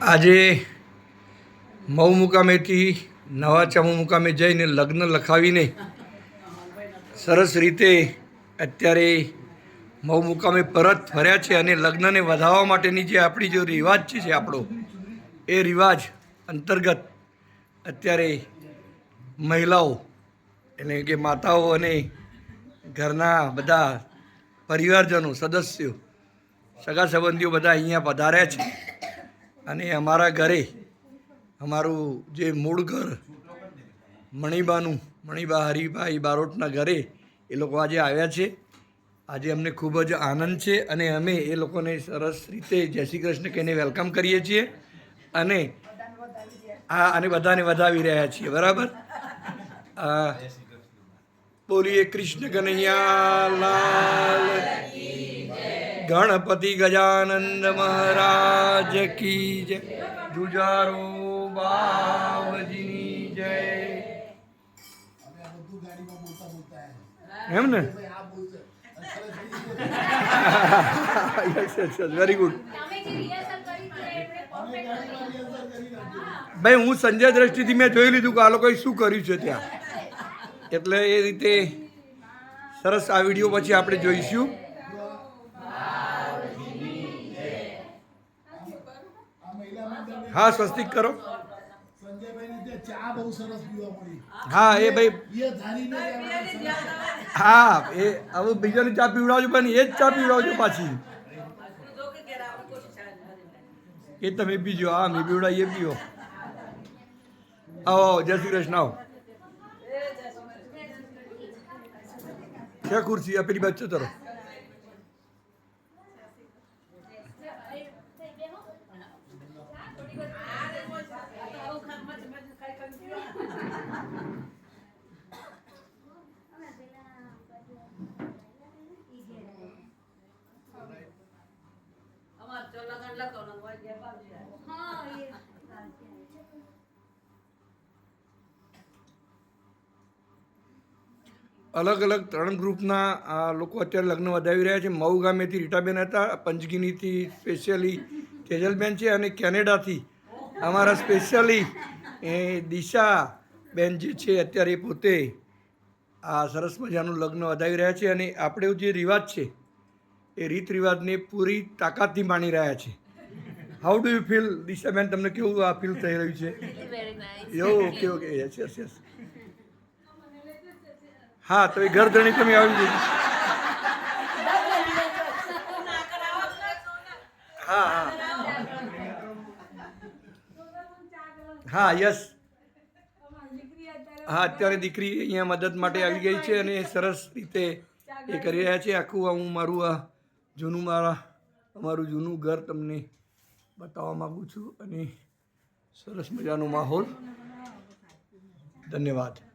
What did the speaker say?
આજે મઉ મુકામેથી નવા ચામુ મુકામે જઈને લગ્ન લખાવીને સરસ રીતે અત્યારે મઉ મુકામે પરત ફર્યા છે અને લગ્નને વધારવા માટેની જે આપણી જો રિવાજ છે આપણો, એ રિવાજ અંતર્ગત અત્યારે મહિલાઓ એટલે કે માતાઓ અને ઘરના બધા પરિવારજનો, સદસ્યો, સગા સંબંધીઓ બધા અહીંયા પધાર્યા છે. અને અમારા ઘરે અમારું જે મૂળ ઘર, મણિબાનું, મણિબા હરિભાઈ બારોટના ઘરે એ લોકો આજે આવ્યા છે. આજે અમને ખૂબ જ આનંદ છે અને અમે એ લોકોને સરસ રીતે જય શ્રી કૃષ્ણ કહીને વેલકમ કરીએ છીએ અને આ અને બધાને વધાવી રહ્યા છીએ, બરાબર? બોલીએ કૃષ્ણ કનૈયા લાલ ગણપતિ ગજાનંદ મહારાજ કી જય. જુજારો બાવજીની જય. એમ ને? વેરી ગુડ ભાઈ, હું સંજય દ્રષ્ટિથી મેં જોઈ લીધું કે આ લોકોએ શું કર્યું છે ત્યાં. એટલે એ રીતે સરસ આ વીડિયો પછી આપણે જોઈશું. હા સ્વસ્તિક કરો. સંજયભાઈને ત્યાં ચા બહુ સરસ પીવા મળી. હા એ ભાઈ હા એ હવે બીજાને ચા પીવડાવજો પણ એ જ ચા પીવડાવજો પાછી. એ તમે પીજો હા મેં એ પીઓ આવો જય શ્રી કૃષ્ણ આવો. ક્યાં ખુરશી આ પેલી બાજુ ચતરો અલગ અલગ ત્રણ ગ્રુપના લોકો અત્યારે લગ્ન વધાવી રહ્યા છે. મઉ ગામેથી રીટાબેન હતા, પંચગીનીથી સ્પેશિયલી તેજલબેન છે અને કેનેડાથી અમારા સ્પેશિયલી એ દિશા બેન જે છે અત્યારે પોતે આ સરસ મજાનું લગ્ન વધાવી રહ્યા છે. અને આપણે જે રિવાજ છે એ રીત રિવાજને પૂરી તાકાતથી માણી રહ્યા છે. હાઉ ડુ યુ ફીલ દિશાબેન તમને કેવું આ ફીલ થઈ રહ્યું છે? એવું okay okay yes yes yes હા તો એ ઘર ધણી તમે આવી જઈ હા હા. હા યસ હા અત્યારે દીકરી અહીંયા મદદ માટે આવી ગઈ છે અને સરસ રીતે એ કરી રહ્યા છે. આખું આ હું મારું આ જૂનું મારા અમારું જૂનું ઘર તમને બતાવવા માગું છું અને સરસ મજાનો માહોલ. ધન્યવાદ.